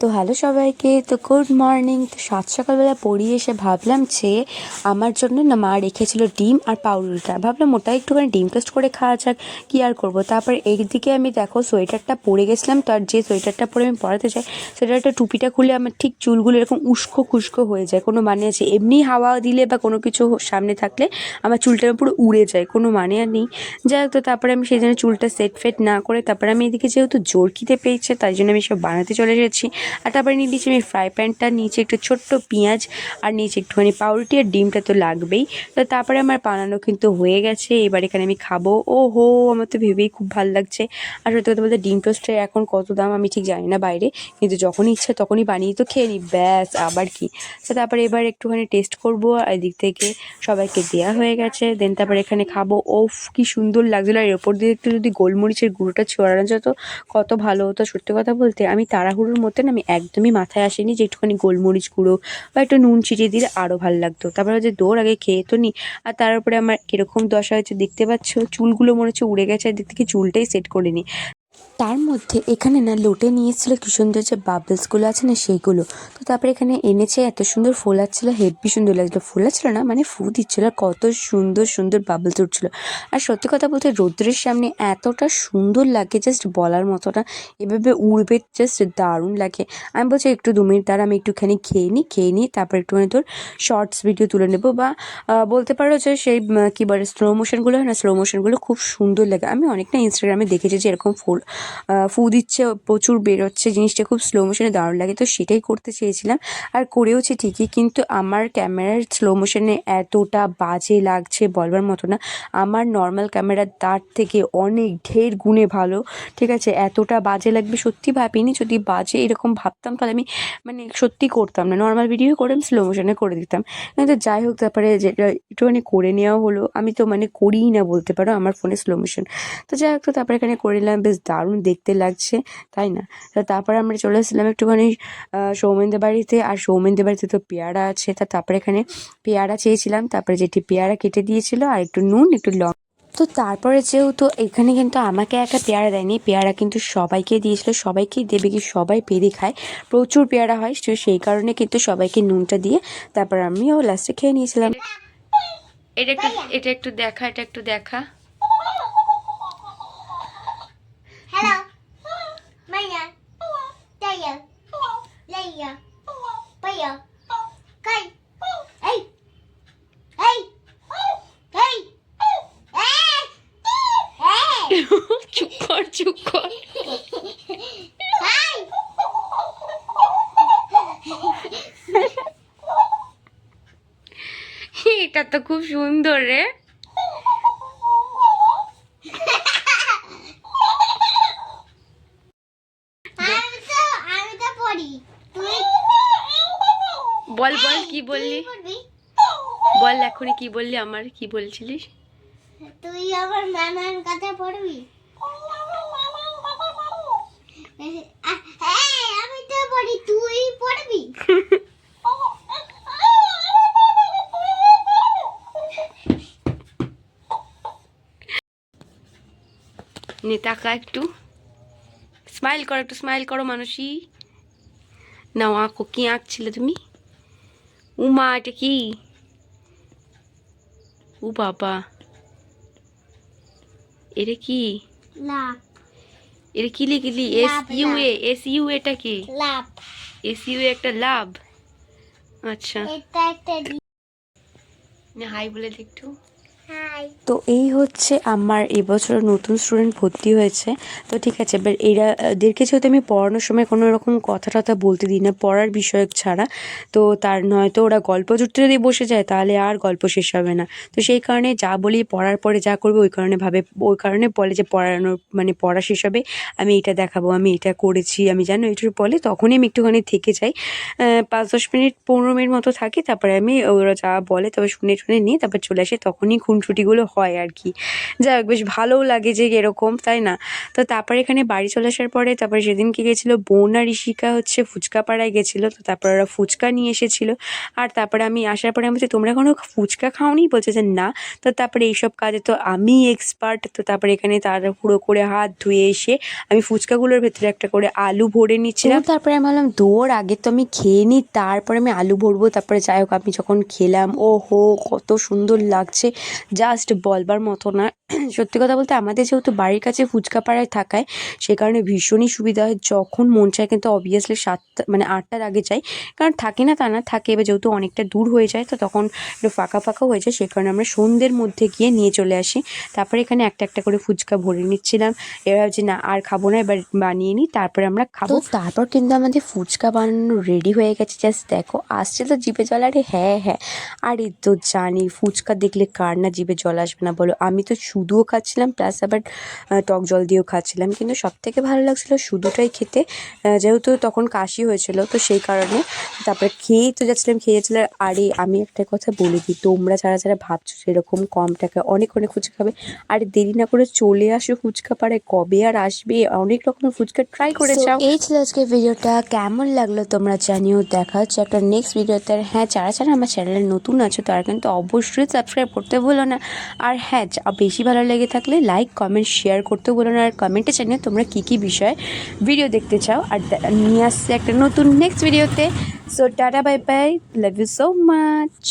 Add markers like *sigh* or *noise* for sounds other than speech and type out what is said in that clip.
তো হ্যালো সবাইকে, তো গুড মর্নিং তো সাত সকালবেলা পড়িয়ে এসে ভাবলাম যে আমার জন্য না মা রেখেছিল ডিম আর পাউরুটিটা। ভাবলাম ওটা একটুখানি ডিম টোস্ট করে খাওয়া যাক, কী আর করব? তারপর একদিকে আমি দেখো সোয়েটারটা পরে গেছিলাম তার যে সোয়েটারটা পরে আমি পরাতে চাই সোয়েটারটা টুপিটা খুলে আমার ঠিক চুলগুলো এরকম উস্কো খুস্কো হয়ে যায়। কোনো মানে আছে, এমনি হাওয়া দিলে বা কোনো কিছু সামনে থাকলে আমার চুলটা পুরো উড়ে যায়, কোনো মানে আর নেই। যাই হোক, তো তারপরে আমি সেই জন্য চুলটা সেট ফেট না করে, তারপরে আমি এদিকে যেহেতু জোর খিদে পেয়েছে, তাই জন্য আমি সব বানাতে চলে এসেছি। আর তারপরে নিয়ে দিয়েছি আমি ফ্রাই প্যানটা নিচে একটু ছোট্ট পেঁয়াজ, আর নিচে একটুখানি পাউরুটি, আর ডিমটা তো লাগবেই। তো তারপরে আমার বানানো কিন্তু হয়ে গেছে, এবার এখানে আমি খাব। ও হো আমার তো ভেবেই খুব ভালো লাগছে। আর সত্যি কথা বলতে ডিম টোস্টের এখন কত দাম আমি ঠিক জানি না বাইরে, কিন্তু যখনই ইচ্ছা তখনই বানিয়ে তো খেয়ে নিই, ব্যাস, আবার কি। তো তারপরে এবার একটুখানি টেস্ট করব এদিক থেকে সবাইকে দেওয়া হয়ে গেছে। দেন তারপরে এখানে খাব, ওফ, কি সুন্দর লাগছিল। আর এর ওপর দিয়ে একটু যদি গোলমরিচের গুঁড়োটা ছড়ানো যেত, কত ভালো হতো সত্যি কথা বলতে। আমি তাড়াহুড়োর মধ্যে না আমি একদমই মাথায় আসেনি যে একটুখানি গোলমরিচ গুঁড়ো বা একটু নুন ছিটিয়ে দিলে আরও ভালো লাগতো। তারপরে হচ্ছে দৌড় আগে খেয়ে তো নি, আর তারপরে আমার কীরকম দশা হয়েছে দেখতে পাচ্ছ? চুলগুলো মনে হচ্ছে উড়ে গেছে, আর দিক থেকে চুলটাই সেট করিনি তার মধ্যে এখানে না লোটে নিয়ে এসেছিল কি সুন্দর যে বাবলসগুলো আছে না সেইগুলো। তো তারপরে এখানে এনেছে, এত সুন্দর ফোলাচ্ছিলো হেভি সুন্দর লাগছিল। ফোলাচ্ছিল না মানে ফু দিচ্ছিল আর কত সুন্দর সুন্দর বাবলস উঠছিলো। আর সত্যি কথা বলতে রৌদ্রের সামনে এতটা সুন্দর লাগে জাস্ট বলার মতো না এভাবে উড়বে জাস্ট দারুণ লাগে। আমি বলছি, একটু দু মিনিট দ্বারা আমি একটুখানি খেয়ে নিই খেয়ে নিই তারপর একটুখানি তোর শর্টস ভিডিও তুলে নেব। বা বলতে পারো যে সেই কী বলে স্লো মোশনগুলো হয় না স্লো মোশনগুলো খুব সুন্দর লাগে। আমি অনেকটা ইনস্টাগ্রামে দেখেছি যে এরকম ফুল ফু দিচ্ছে, প্রচুর বেরোচ্ছে জিনিসটা, খুব স্লো মোশনে দারুণ লাগে। তো সেটাই করতে চেয়েছিলাম। আর করেওছি ঠিকই, কিন্তু আমার ক্যামেরার স্লো মোশনে এতটা বাজে লাগছে বলবার মতো না। আমার নর্মাল ক্যামেরার তার থেকে অনেক ঢের গুণে ভালো, ঠিক আছে? এতটা বাজে লাগবে, সত্যি ভাবিনি। যদি বাজে এরকম ভাবতাম, তাহলে আমি মানে সত্যি করতাম না। নর্মাল ভিডিও করে আমি স্লো মোশনে করে দিতাম। কিন্তু যাই হোক, তারপরে যেটা একটুখানি করে নেওয়া হলো। আমি তো মানে করিই না বলতে পারো, আমার ফোনে স্লো মোশন তো যাই হোক, তো তারপরে এখানে করে নিলাম, বেশ দারুণ দেখতে লাগছে, তাই না? তো তারপরে আমরা চলে এসেছিলাম একটুখানি সৌমেনদের বাড়িতে, আর সৌমেনদের বাড়িতে তো পেয়ারা আছে, তা তারপরে এখানে পেয়ারা চেয়েছিলাম, তারপরে যেটি পেয়ারা কেটে দিয়েছিল, আর একটু নুন, একটু লঙ্কা তো তারপরে যেহেতু এখানে কিন্তু আমাকে একটা পেয়ারা দেয়নি, পেয়ারা কিন্তু সবাইকে দিয়েছিল, সবাইকেই দেবে কি সবাই পেরে খায়, প্রচুর পেয়ারা হয়, তো সেই কারণে কিন্তু সবাইকে নুনটা দিয়ে তারপর আমিও লাস্টে খেয়ে নিয়েছিলাম। এটা একটু এটা একটু দেখা, এটা একটু দেখা। *laughs* চুপ কর চুপ কর. *laughs* এটা তো খুব সুন্দর রে আমি তো আমি তো পড়ি তুই বল বল কি বললি? বল এখনই কি বললি আমার কি বলছিলিস? তুই আমার মামার কথা পড়বি? হ্যাঁ আমি তো পড়ি তুই পড়বি? নে তাকা একটু। স্মাইল করো একটু স্মাইল করো মানুষই নাও আঁকো কি আঁকছিলে তুমি? উমা এটা কি? উ বাবা। এটা কি? লাভ। এটা কি লিখলি S U A. S U এটা কি? লাভ। এস ইউ একটা লাভ। আচ্ছা। এটা একটা হাই বলে একটু। তো এই হচ্ছে আমার এবছর নতুন স্টুডেন্ট ভর্তি হয়েছে। তো ঠিক আছে, এবার এরা এদেরকে যেহেতু আমি পড়ানোর সময় কোনো রকম কথা টথা বলতে দিই না, পড়ার বিষয়ক ছাড়া, তো তার নয়তো ওরা গল্প জুড়তে যদি বসে যায়, তাহলে আর গল্প শেষ হবে না। তো সেই কারণে যা বলি পড়ার পরে যা করবে, ওই কারণে ভাবে, ওই কারণে বলে যে পড়ানোর মানে পড়া শেষ হবে, আমি এটা দেখাবো, আমি এটা করেছি, আমি জানো এটুকু বলে তখনই আমি একটুখানি থেকে যাই। পাঁচ দশ মিনিট, পনেরো মিনিট মতো থাকি, তারপরে আমি ওরা যা বলে তবে শুনে শুনে নিয়ে তারপর চলে আসি, তখনই খুন ত্রুটিগুলো হয় আর কি। যাই হোক বেশ ভালোও লাগে যে এরকম, তাই না? তো তারপরে এখানে বাড়ি চলে আসার পরে, তারপরে সেদিনকে গেছিল বোন আর ঋষিকা হচ্ছে ফুচকা পাড়ায় গেছিল, তো তারপরে ওরা ফুচকা নিয়ে এসেছিল। আর তারপরে আমি আসার পরে আমি বলছি, তোমরা এখনও ফুচকা খাওনি? বলছে যে, না। তো তারপরে এইসব কাজে তো আমি এক্সপার্ট তো তারপরে এখানে তাড়াহুড়ো করে হাত ধুয়ে এসে আমি ফুচকাগুলোর ভেতরে একটা করে আলু ভরে নিচ্ছিলাম। তারপরে আমি ভাবলাম দৌড় আগে তো আমি খেয়ে নিই তারপরে আমি আলু ভরবো। তারপরে যাই হোক, আমি যখন খেলাম ও হো কত সুন্দর লাগছে। জাস্ট বলবার মতো না। সত্যি কথা বলতে আমাদের যেহেতু বাড়ির কাছে ফুচকা পাড়ায় থাকায়, সে কারণে ভীষণই সুবিধা হয়। যখন মন চায় কিন্তু অবভিয়াসলি সাতটা মানে আটটার আগে যাই। কারণ থাকে না তা না, থাকে এবার যেহেতু অনেকটা দূর হয়ে যায়, তো তখন একটু ফাঁকা ফাঁকা হয়ে যায়। সে কারণে আমরা সন্ধ্যের মধ্যে গিয়ে নিয়ে চলে আসি। তারপরে এখানে একটা একটা করে ফুচকা ভরে নিচ্ছিলাম। এবার ভাবছি, না, আর খাব না, এবার বানিয়ে নিই। তারপরে আমরা খাব। তারপর কিন্তু আমাদের ফুচকা বানানো রেডি হয়ে গেছে। জাস্ট দেখো, আসছে তো জিভে জল। আরে হ্যাঁ হ্যাঁ। আরে তো জানি, ফুচকা দেখলে কার না জিভে জল আসবে না বলো। আমি তো শুধুও খাচ্ছিলাম প্লাস আবার টক জল দিয়েও খাচ্ছিলাম। কিন্তু সব থেকে ভালো লাগছিল শুধুটাই খেতে। যেহেতু তখন কাশি হয়েছিল তো সেই কারণে তারপরে খেয়েই তো যাচ্ছিলাম খেয়ে যাচ্ছিলাম। আরে আমি একটা কথা বলে দিই তোমরা যারা যারা ভাবছ সেরকম কম টাকা অনেক অনেক ফুচকা খাবে আরে দেরি না করে চলে আসো ফুচকা পাড়ায়। কবে আর আসবে? অনেক রকমের ফুচকা ট্রাই করে যাও। এই ছিল আজকে ভিডিওটা। কেমন লাগল তোমরা জানিও দেখা হচ্ছে একটা নেক্সট ভিডিওতে আর হ্যাঁ যারা যারা আমার চ্যানেলে নতুন আছো তারা কিন্তু অবশ্যই সাবস্ক্রাইব করতে ভুলো না। আর হ্যাঁ বেশি ভালো লেগে থাকলে লাইক কমেন্ট শেয়ার করতেও বলো না। আর কমেন্টে জানিয়ে তোমরা কী কী বিষয়ে ভিডিও দেখতে চাও। আর নিয়ে আসছে একটা নতুন নেক্সট ভিডিওতে so tata bye bye love you so much